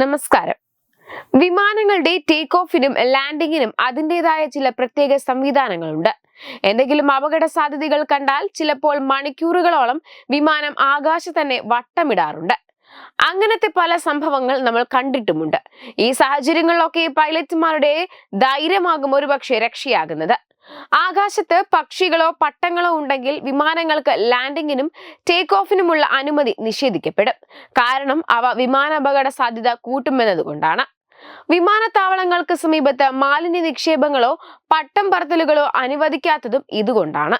നമസ്കാരം. വിമാനങ്ങളുടെ ടേക്ക് ഓഫിനും ലാൻഡിങ്ങിനും അതിന്റെതായ ചില പ്രത്യേക സംവിധാനങ്ങളുണ്ട്. എന്തെങ്കിലും അപകട സാധ്യതകൾ കണ്ടാൽ ചിലപ്പോൾ മണിക്കൂറുകളോളം വിമാനം ആകാശത്ത് തന്നെ വട്ടമിടാറുണ്ട്. അങ്ങനത്തെ പല സംഭവങ്ങൾ നമ്മൾ കണ്ടിട്ടുമുണ്ട്. ഈ സാഹചര്യങ്ങളിലൊക്കെ പൈലറ്റുമാരുടെ ധൈര്യമാകും ഒരുപക്ഷെ രക്ഷയാകുന്നത്. ആകാശത്ത് പക്ഷികളോ പട്ടങ്ങളോ ഉണ്ടെങ്കിൽ വിമാനങ്ങൾക്ക് ലാൻഡിങ്ങിനും ടേക്ക് ഓഫിനുമുള്ള അനുമതി നിഷേധിക്കപ്പെടും. കാരണം അവ വിമാനാപകട സാധ്യത കൂട്ടുമെന്നതുകൊണ്ടാണ്. വിമാനത്താവളങ്ങൾക്ക് സമീപത്ത് മാലിന്യ നിക്ഷേപങ്ങളോ പട്ടം പറത്തലുകളോ അനുവദിക്കാത്തതും ഇതുകൊണ്ടാണ്.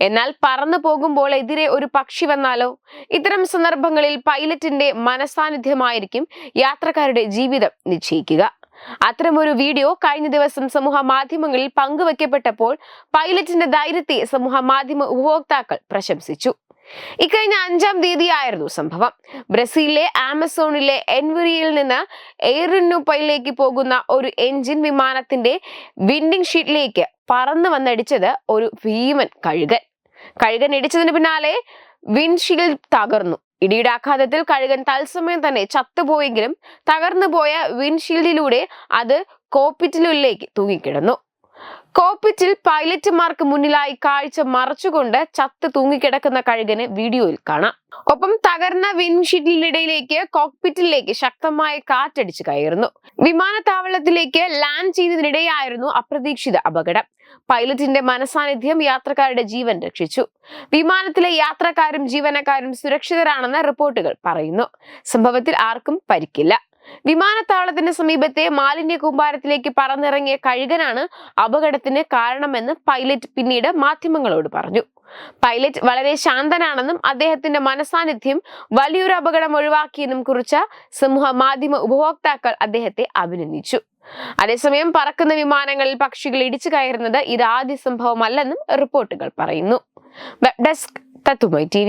എന്നാൽ പറന്നു പോകുമ്പോൾ എതിരെ ഒരു പക്ഷി വന്നാലോ? ഇത്തരം സന്ദർഭങ്ങളിൽ പൈലറ്റിന്റെ മനസാന്നിധ്യമായിരിക്കും യാത്രക്കാരുടെ ജീവിതം നിശ്ചയിക്കുക. അത്തരമൊരു വീഡിയോ കഴിഞ്ഞ ദിവസം സമൂഹ മാധ്യമങ്ങളിൽ പങ്കുവെക്കപ്പെട്ടപ്പോൾ പൈലറ്റിന്റെ ധൈര്യത്തെ സമൂഹ മാധ്യമ ഉപഭോക്താക്കൾ പ്രശംസിച്ചു. ഇക്കഴിഞ്ഞ അഞ്ചാം തീയതിയായിരുന്നു സംഭവം. ബ്രസീലിലെ ആമസോണിലെ എൻവറിയിൽ നിന്ന് എയറിനുപ്പയിലേക്ക് പോകുന്ന ഒരു എഞ്ചിൻ വിമാനത്തിന്റെ വിൻഡിംഗ് ഷീറ്റിലേക്ക് പറന്നു വന്നടിച്ചത് ഒരു ഭീമൻ കഴുകൻ. കഴുകൻ ഇടിച്ചതിന് പിന്നാലെ വിൻഷീൽഡ് തകർന്നു. ഇടിയുടെ ആഘാതത്തിൽ കഴുകൻ തത്സമയം തന്നെ ചത്തുപോയെങ്കിലും തകർന്നുപോയ വിൻഷീൽഡിലൂടെ അത് കോപ്പിറ്റിലുള്ളിലേക്ക് തൂങ്ങിക്കിടന്നു. കോപ്പിറ്റിൽ പൈലറ്റുമാർക്ക് മുന്നിലായി കാഴ്ച മറച്ചുകൊണ്ട് ചത്ത് തൂങ്ങിക്കിടക്കുന്ന കഴുകന് വീഡിയോയിൽ കാണാം. ഒപ്പം തകർന്ന വിൻഷീറ്റിനിടയിലേക്ക് കോക്പിറ്റിലേക്ക് ശക്തമായ കാറ്റടിച്ചു കയറുന്നു. വിമാനത്താവളത്തിലേക്ക് ലാൻഡ് ചെയ്തതിനിടെയായിരുന്നു അപ്രതീക്ഷിത അപകടം. പൈലറ്റിന്റെ മനസാന്നിധ്യം യാത്രക്കാരുടെ ജീവൻ രക്ഷിച്ചു. വിമാനത്തിലെ യാത്രക്കാരും ജീവനക്കാരും സുരക്ഷിതരാണെന്ന് റിപ്പോർട്ടുകൾ പറയുന്നു. സംഭവത്തിൽ ആർക്കും പരിക്കില്ല. വിമാനത്താവളത്തിന് സമീപത്തെ മാലിന്യ കൂമ്പാരത്തിലേക്ക് പറന്നിറങ്ങിയ കഴുകനാണ് അപകടത്തിന് കാരണമെന്ന് പൈലറ്റ് പിന്നീട് മാധ്യമങ്ങളോട് പറഞ്ഞു. പൈലറ്റ് വളരെ ശാന്തനാണെന്നും അദ്ദേഹത്തിന്റെ മനസാന്നിധ്യം വലിയൊരു അപകടം ഒഴിവാക്കിയെന്നും കുറിച്ച സമൂഹ മാധ്യമ ഉപഭോക്താക്കൾ അദ്ദേഹത്തെ അഭിനന്ദിച്ചു. അതേസമയം പറക്കുന്ന വിമാനങ്ങളിൽ പക്ഷികൾ ഇടിച്ചു കയറുന്നത് ഇതാദ്യ സംഭവമല്ലെന്നും റിപ്പോർട്ടുകൾ പറയുന്നു. വെബ് ഡെസ്ക് തത്തുമൈ ടി